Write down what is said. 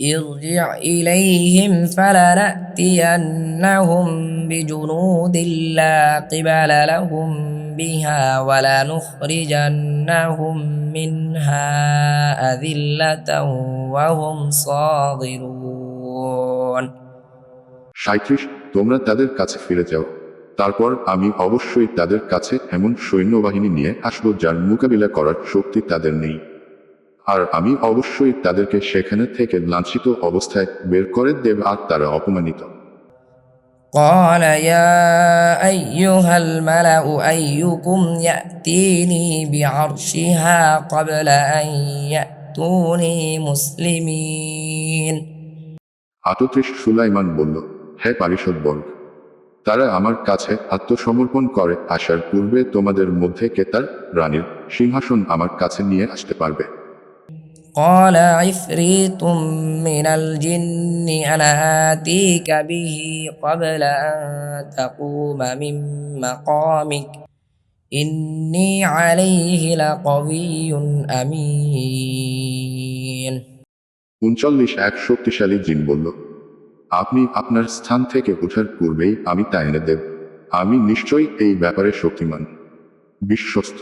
ارجع إليهم فلنأتينهم بجنود لا قبل لهم بها ولنخرجنهم منها أذلة وهم صاغرون সাঁত্রিশ তোমরা তাদের কাছে ফিরে যাও তারপর আমি অবশ্যই তাদের কাছে এমন সৈন্যবাহিনী নিয়ে আসবো যার মোকাবিলা করার শক্তি তাদের নেই আর আমি অবশ্যই তাদেরকে সেখানে থেকে লাঞ্ছিত অবস্থায় বের করে দেব আর তারা অপমানিত। قال يا أيها الملأ أيكم يأتيني بعرشها قبل أن يأتوني مسلمين۔ আটত্রিশ সুলাইমান বলল হে বল তারা আমার কাছে আত্মসমর্পণ করে আসার পূর্বে তোমাদের মধ্যে কেতার রানীর সিংহাসন আমার কাছে নিয়ে আসতে পারবে? قال عفريت من الجن أنا آتيك به قبل أن تقوم من مقامك إني عليه لقوي أمين উনচল্লিশ এক শক্তিশালী জিন বলল আপনি আপনার স্থান থেকে ওঠার পূর্বেই আমি তা এনে দেব আমি নিশ্চয়ই এই ব্যাপারে শক্তিমান বিশ্বস্ত